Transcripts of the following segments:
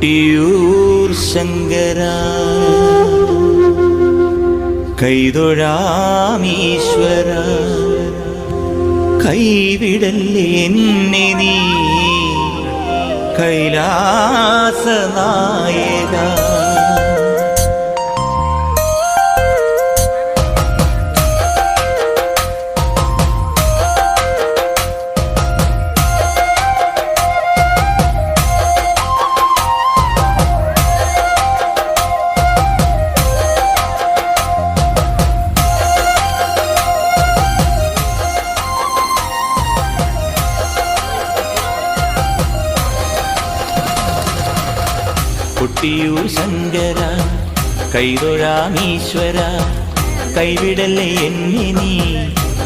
കൊട്ടിയൂർ ശങ്കര. കൈതൊഴാമീശ്വര. കൈവിടല്ലേ നീ? കൈലാസ കൊട്ടിയൂർ ശങ്കര കൈതൊഴാമീശ്വര കൈവിടല്ലേ എന്നെ നീ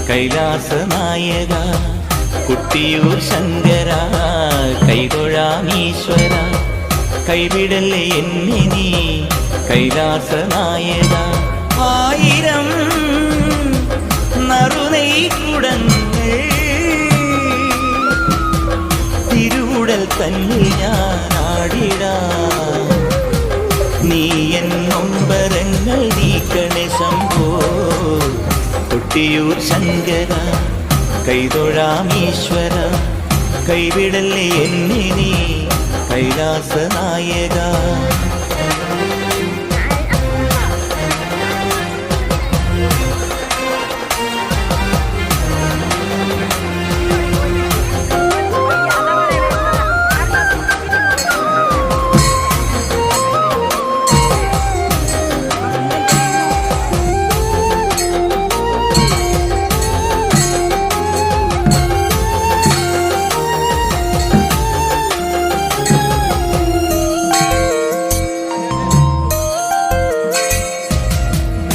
കൈലാസനായക. കുട്ടിയൂർ ശങ്കര കൈതൊഴാമീശ്വര കൈവിടല്ലേ എന്നെ നീ കൈലാസനായക. ആയിരം ആയിരം നറുനെയ്ക്കുടങ്ങൾ തിരുവുടൽ തന്നെ ഞാൻ ആടിടാം. നീ എൻ നൊമ്പരങ്ങൾ നീക്കണേ ശംഭോ. കൊട്ടിയൂർ ശങ്കര കൈതൊഴാമീശ്വര കൈവിടല്ലേ എന്നെ നീ കൈലാസ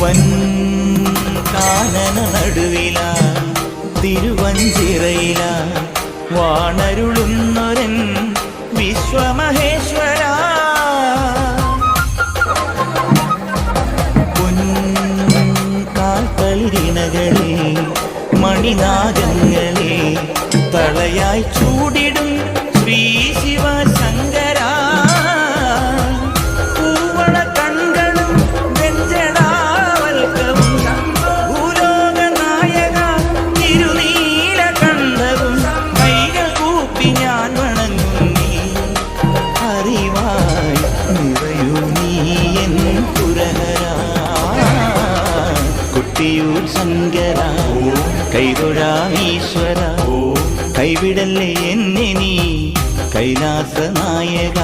വൻ കാനന നടുവില തിരുവഞ്ചിറയില വാണരുളുന്നൊരൻ വിശ്വമഹേശ്വര. കാൽക്കളിരിണകളെ മണിനാഗങ്ങളെ തളയായി ചൂടിടും ശ്രീ കുട്ടിയൂർ ശങ്കര കൈതൊഴാമീശ്വര കൈവിടല്ലേ എന്നെ നീ? കൈലാസ നായക